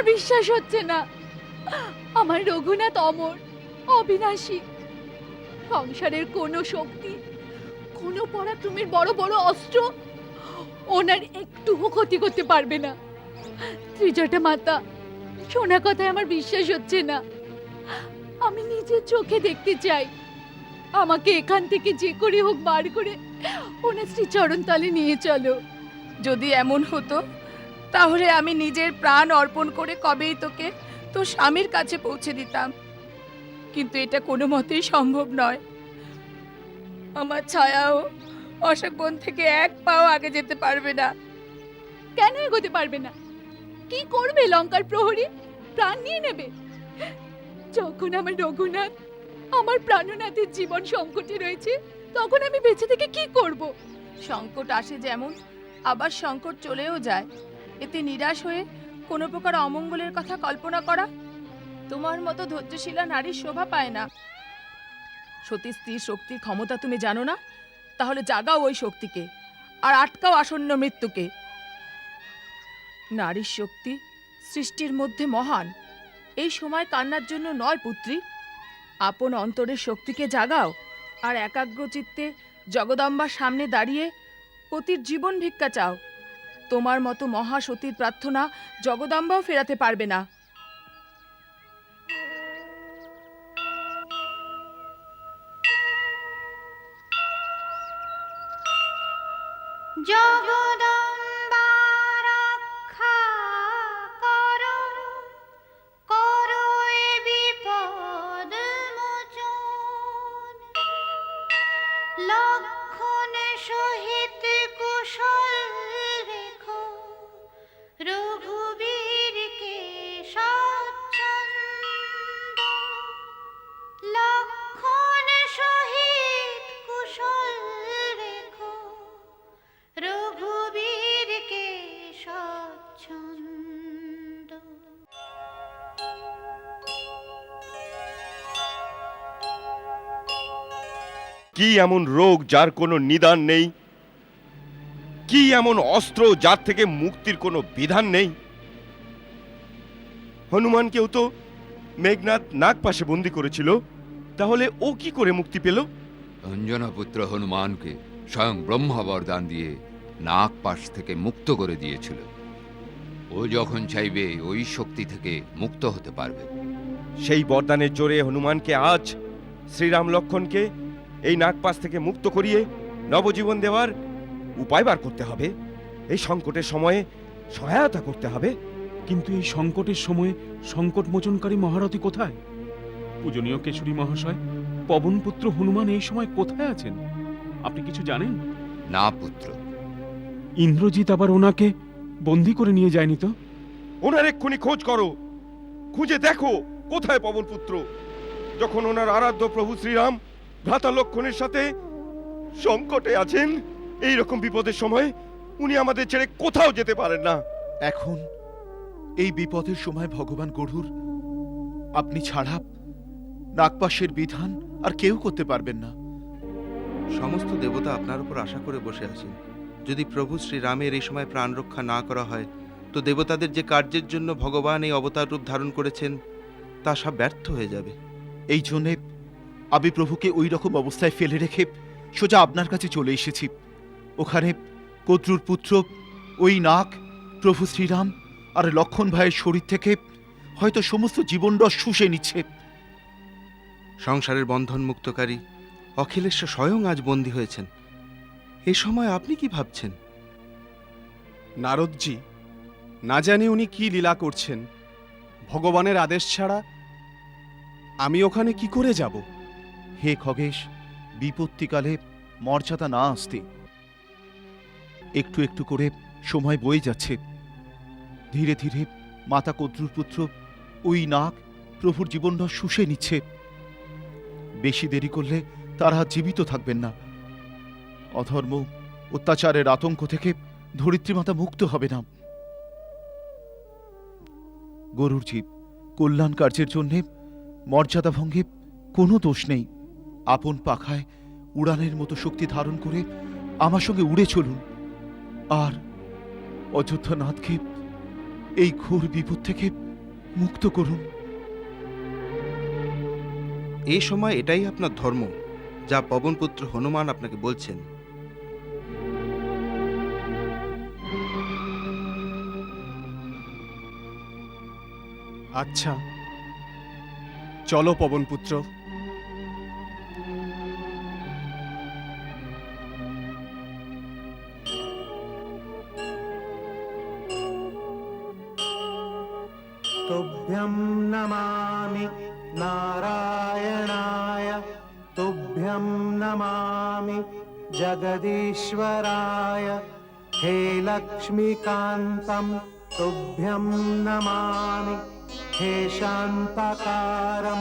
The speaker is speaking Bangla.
আমার বিশ্বাস হচ্ছে না। আমার রঘুনাথ অমর, অবিনাশী। সংসারের কোনো শক্তি, কোনো পরাক্রমের বড় বড় অস্ত্র ওনার একটুও ক্ষতি করতে পারবে না। ত্রিজটা মাতা, শোনা কথায় আমার বিশ্বাস হচ্ছে না। আমি নিজের চোখে দেখতে চাই। আমাকে এখান থেকে যে করে হোক বার করে ওনার শ্রীচরণ তলে নিয়ে চলো। যদি এমন হতো তাহলে আমি নিজের প্রাণ অর্পণ করে কবেই তোকে তোর স্বামীর কাছে পৌঁছে দিতাম। কিন্তু এটা কোনো মতেই সম্ভব নয়। আমার ছায়াও অশোক বন থেকে এক পাও আগে যেতে পারবে না। কেন এগোতে পারবে না? কি করবে লঙ্কার প্রহরী? প্রাণ নিয়ে নেবে? যখন আমার রঘুনাথ আমার প্রাণনাথের জীবন সংকটে রয়েছে তখন আমি বেঁচে থেকে কি করব? সংকট আসে যেমন আবার সংকট চলেও যায়। এতে নিরাশ হয়ে কোনো প্রকার অমঙ্গলের কথা কল্পনা করা? তোমার মতো ধৈর্যশীলা নারীর শোভা পায় না। সতী স্ত্রীর শক্তির ক্ষমতা তুমি জানো না? তাহলে জাগাও ওই শক্তিকে আর আটকাও আসন্ন মৃত্যুকে। নারীর শক্তি সৃষ্টির মধ্যে মহান। এই সময় কান্নার জন্য নয় পুত্রী। আপন অন্তরের শক্তিকে জাগাও আর একাগ্র চিত্তে জগদম্বার সামনে দাঁড়িয়ে পতির জীবন ভিক্ষা চাও। তোমার মতো মহাসতীর প্রার্থনা জগদাম্বাও ফেরাতে পারবে না। জগদম্বা কি এমন রোগ যার কোনো নিদান নেই? কি এমন অস্ত্র যার থেকে মুক্তির কোনো বিধান নেই? হনুমানকেও তো মেঘনাথ নাগ পাশে বন্দি করেছিল তাহলে ও কি করে মুক্তি পেল? অঞ্জনা পুত্র হনুমানকে স্বয়ং ব্রহ্মা বরদান দিয়ে নাগ পাশ থেকে মুক্ত করে দিয়েছিল। ও যখন চাইবে ওই শক্তি থেকে মুক্ত হতে পারবে। সেই বরদানের জোরে হনুমানকে আজ শ্রীরাম লক্ষণকে এই নাগপাশ থেকে মুক্ত করিয়ে নবজীবন দেওয়ার উপায় বার করতে হবে। এই সংকটের সময়ে সহায়তা করতে হবে। কিন্তু এই সংকটের সময়ে সংকট মোচনকারী মহারথী কোথায়? পূজনীয় কেশরী মহাশয় পবনপুত্র হনুমান এই সময় কোথায় আছেন? আপনি কিছু জানেন? না পুত্র। ইন্দ্রজিৎ আবার ওনাকে বন্দি করে নিয়ে যায়নি তো? ওনার এক্ষুনি খোঁজ করো। খুঁজে দেখো কোথায় পবনপুত্র। যখন ওনার আরাধ্য প্রভু শ্রীরাম ভ্রাতা লক্ষণের সাথে সংকটে আছেন? এই রকম বিপদের সময় উনি আমাদের ছেড়ে কোথাও যেতে পারেন না। এখন এই বিপদের সময় ভগবান গরুর আপনি ছাড়া নাগপাশের বিধান আর কেউ করতে পারবেন না। সমস্ত দেবতা আপনার উপর আশা করে বসে আছেন। যদি প্রভু শ্রীরামের এই সময় প্রাণ রক্ষা না করা হয় তো দেবতাদের যে কার্যের জন্য ভগবান এই অবতার রূপ ধারণ করেছেন তা সব ব্যর্থ হয়ে যাবে। এই জন্যে আমি প্রভুকে ওই রকম অবস্থায় ফেলে রেখে সোজা আপনার কাছে চলে এসেছি। ওখানে কদ্রুর পুত্র ওই নাক প্রভু শ্রীরাম আর লক্ষণ ভাইয়ের শরীর থেকে হয়তো সমস্ত জীবনরস শুষে নিচ্ছে। সংসারের বন্ধন মুক্তকারী অখিলেশ্বর স্বয়ং আজ বন্দী হয়েছেন। এ সময় আপনি কি ভাবছেন? নারদজি না জানি উনি কি লীলা করছেন। ভগবানের আদেশ ছাড়া আমি ওখানে কি করে যাব? হে খগেশ, বিপত্তিকালে মর্যাদা না আসতে। একটু একটু করে সময় বয়ে যাচ্ছে। ধীরে ধীরে মাতা কদ্রুর পুত্র ওই নাক প্রভুর জীবনটা শুষে নিচ্ছে। বেশি দেরি করলে তারা জীবিত থাকবেন না। অধর্ম, অত্যাচারের আতঙ্ক থেকে ধরিত্রী মাতা মুক্ত হবে না। গরুর জীব কল্যাণ কার্যের জন্যে মর্যাদা ভঙ্গে কোনো দোষ নেই। আপন পাখায় উড়ানের মতো শক্তি ধারণ করে আমার সঙ্গে উড়ে চলুন। আর অযোধ্যানাথকে এই ঘোর বিপদ থেকে মুক্ত করুন। এ সময় এটাই আপনার ধর্ম যা পবনপুত্র হনুমান আপনাকে বলছেন। আচ্ছা চলো পবনপুত্র। तुभ्यं नमामि नारायणाय तुभ्यं नमामि जगदीश्वराय। हे लक्ष्मीकान्तं तोभ्यं नमामि। हे शान्तकारं